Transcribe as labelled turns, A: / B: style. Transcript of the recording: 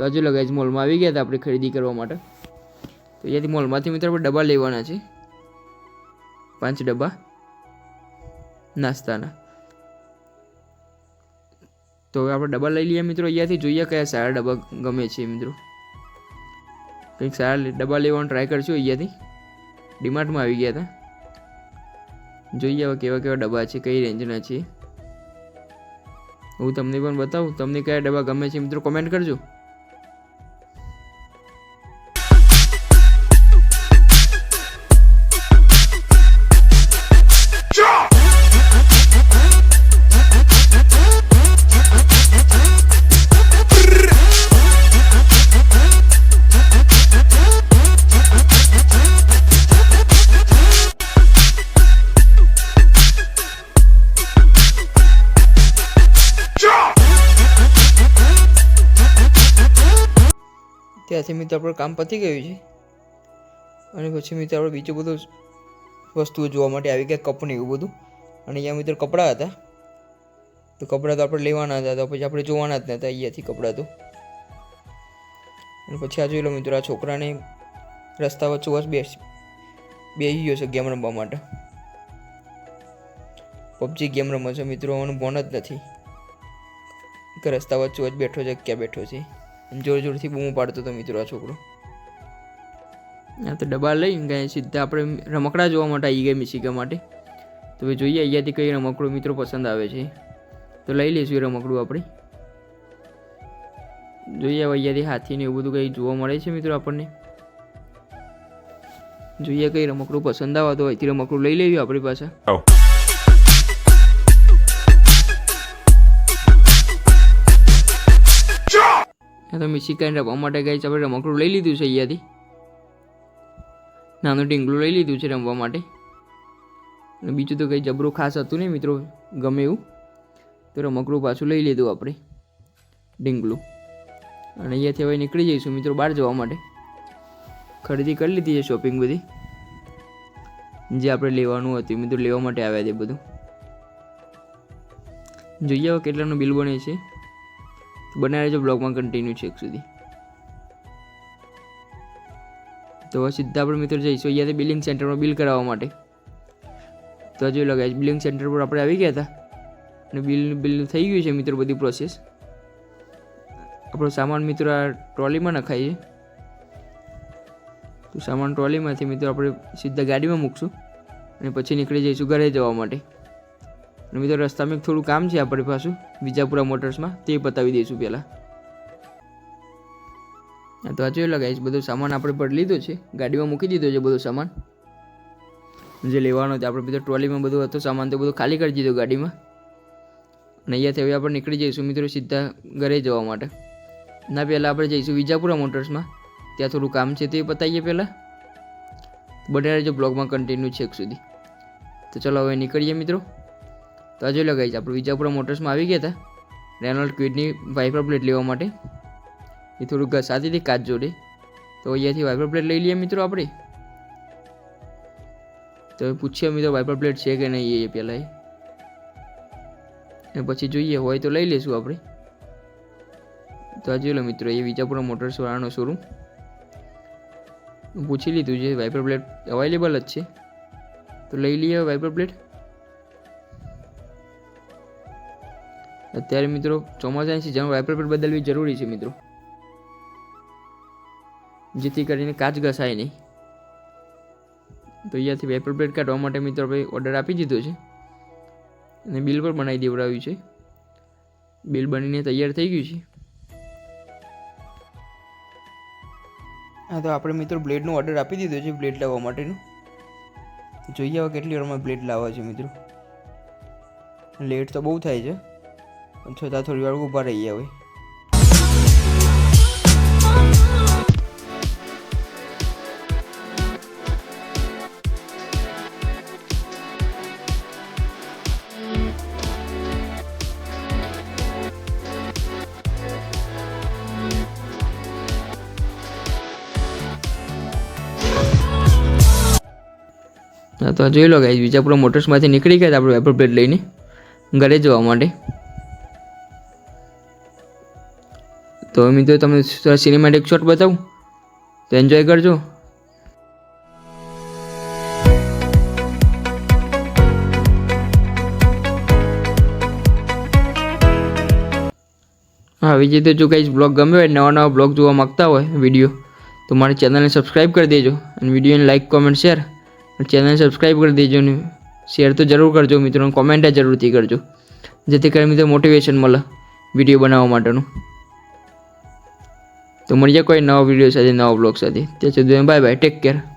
A: તો હજુ લગાઈ મોલમાં આવી ગયા હતા આપણે ખરીદી કરવા માટે. તો અહીંયાથી મોલમાંથી મિત્રો આપણે ડબ્બા લેવાના છે. પાંચ ડબ્બા નાસ્તાના. તો હવે આપણે ડબ્બા લઈ લઈએ મિત્રો, અહીંયાથી જોઈએ કયા સારા ડબ્બા ગમે છે મિત્રો. કંઈક સારા ડબ્બા લેવાનો ટ્રાય કરશું અહીંયાથી. ડીમાર્ટમાં આવી ગયા હતા. જોઈએ હવે કેવા કેવા ડબ્બા છે, કઈ રેન્જના છે. હું તમને પણ બતાવું, તમને કયા ડબ્બા ગમે છે મિત્રો, કોમેન્ટ કરજો. ત્યાંથી મિત્રો આપણું કામ પતી ગયું છે. અને પછી મિત્રો આપણે બીજું બધું વસ્તુઓ જોવા માટે આવી ગયા કપની એવું બધું. અને અહીંયા મિત્રો કપડાં હતા. તો કપડાં તો આપણે લેવાના હતા, તો પછી આપણે જોવાના જ નહોતા અહીંયાથી કપડાં તો. અને પછી આ જોઈ લો મિત્રો, આ છોકરાને રસ્તા વચ્ચે વચ્ચે બેસ, બેસી ગયો છે ગેમ રમવા માટે. પબજી ગેમ રમે છે મિત્રો મને બોન જ નથી. કે રસ્તા વચ્ચે જ બેઠો છે, ક્યાં બેઠો છે? જોર જોરથી બૂમો પાડતો હતો મિત્રો આ છોકરો. આ તો ડબ્બા લઈને ગયા સીધા આપણે રમકડા જોવા માટે આવી ગયા મિશિકા માટે. તો હવે જોઈએ અહીંયાથી કઈ રમકડું મિત્રો પસંદ આવે છે. તો લઈ લઈશું એ રમકડું આપણે. જોઈએ હવે અહીંયાથી હાથીને એવું બધું કંઈ જોવા મળે છે મિત્રો આપણને. જોઈએ કઈ રમકડું પસંદ આવે તો અહીંથી રમકડું લઈ લેવી આપણી પાસે. આ તો મિશિકાને રમવા માટે ગઈ આપણે રમકડું લઈ લીધું છે અહીંયાથી. નાનું ટીંગલું લઈ લીધું છે રમવા માટે. અને બીજું તો કંઈ જબરું ખાસ હતું નહીં મિત્રો, ગમે એવું. તો રમકડું પાછું લઈ લીધું આપણે ડીંગલું અને અહીંયાથી હવે નીકળી જઈશું મિત્રો બહાર જવા માટે. ખરીદી કરી લીધી છે શોપિંગ બધી. જે આપણે લેવાનું હતું મિત્રો લેવા માટે આવ્યા છે બધું. જોઈએ હવે કેટલાનું બિલ બને છે. બનાવી રહેજો બ્લોગમાં કન્ટિન્યુ એક સુધી. તો સીધા આપણે મિત્રો જઈશું. અહીંયાથી બિલિંગ સેન્ટરમાં બિલ કરાવવા માટે. તો હજુ લગાવીશ બિલિંગ સેન્ટર પર આપણે આવી ગયા હતા. અને બિલ બિલ થઈ ગયું છે મિત્રો બધી પ્રોસેસ આપણો સામાન મિત્રો આ ટ્રોલીમાં નખાય છે. તો સામાન ટ્રોલીમાંથી મિત્રો આપણે સીધા ગાડીમાં મૂકશું. અને પછી નીકળી જઈશું ઘરે જવા માટે. અને મિત્રો, રસ્તામાં થોડું કામ છે આપણી પાછું, વિજાપુરા મોટર્સમાં. તે પતાવી દઈશું પહેલાં. તો આ જોઈ લગાવીશ બધો સામાન આપણે પર લીધો છે. ગાડીમાં મૂકી દીધો છે બધો સામાન. જે લેવાનો હતો આપણે બધો ટ્રોલીમાં બધું હતો, સામાન તો બધું ખાલી કરી દીધો ગાડીમાં. અને અહીંયાથી હવે આપણે નીકળી જઈશું, મિત્રો, સીધા ઘરે જવા માટે. ના, પહેલાં આપણે જઈશું વિજાપુરા મોટર્સમાં. ત્યાં થોડું કામ છે, તે પતાવીએ પહેલાં. બને રહેજો બ્લોગમાં કન્ટિન્યુ છેક સુધી. તો ચલો હવે નીકળીએ, મિત્રો. તો આજે લગાવી આપણે વિજાપુરા મોટર્સમાં આવી ગયા હતા. રેનોલ્ડ ક્વિડની વાઇપર પ્લેટ લેવા માટે. એ થોડુંક ઘસાતી હતી, કાચ જોડે. તો અહીંયાથી વાઇપર પ્લેટ લઈ લઈએ મિત્રો આપણે. તો પૂછીએ મિત્રો વાઇપર પ્લેટ છે કે નહીં એ પહેલાં એ પછી જોઈએ, હોય તો લઈ લઈશું આપણે. તો આ જોઈ લો મિત્રો, એ વિજાપુરા મોટર્સ વાળાનો શોરૂમ પૂછી લીધું છે, વાઇપર પ્લેટ અવેલેબલ જ છે. તો લઈ લઈએ વાઇપર પ્લેટ. અત્યારે મિત્રો ચોમાસાની સિઝન વાઇપર પ્લેટ બદલવી જરૂરી છે મિત્રો. જેથી કરીને કાચ ઘસાય નહીં. તો અહીંયાથી વાઇપર પ્લેટ કાઢવા માટે મિત્રો આપણે ઓર્ડર આપી દીધો છે. અને બિલ પણ બનાવી દેવડાવ્યું છે. બિલ બનીને તૈયાર થઈ ગયું છે. હા, તો આપણે મિત્રો બ્લેડનો ઓર્ડર આપી દીધો છે બ્લેડ લાવવા માટેનું. જોઈએ હવે કેટલી વારમાં બ્લેડ લાવવા છે મિત્રો. લેટ તો બહુ થાય છે. છતાં થોડી વાર ઊભા રહીએ હવે. તો જોઈ લો ગાઈઝ વિજાપુરા મોટર્સમાંથી નીકળી ગયા આપણું પ્લેટ લઈને ઘરે જવા માટે. તો મિત્રો, તમને સિનેમેટિક શોટ બતાવું? તો એન્જોય કરજો. હા બીજી તો જો કંઈ બ્લોગ ગમ્યો હોય, નવા નવા બ્લોગ જોવા માગતા હોય વીડિયો તો મારી ચેનલને સબસ્ક્રાઈબ કરી દેજો અને વિડીયોને લાઇક કોમેન્ટ શેર ચેનલને સબસ્ક્રાઈબ કરી દેજો ને શેર તો જરૂર કરજો મિત્રો કોમેન્ટ જરૂરથી કરજો. જેથી કરીને મિત્રો મોટિવેશન મળે વીડિયો બનાવવા માટેનું. તો મળીએ કોઈ નવા વીડિયો સાથે, નવા બ્લોગ સાથે. ત્યાં સુધી બાય બાય ટેક કેર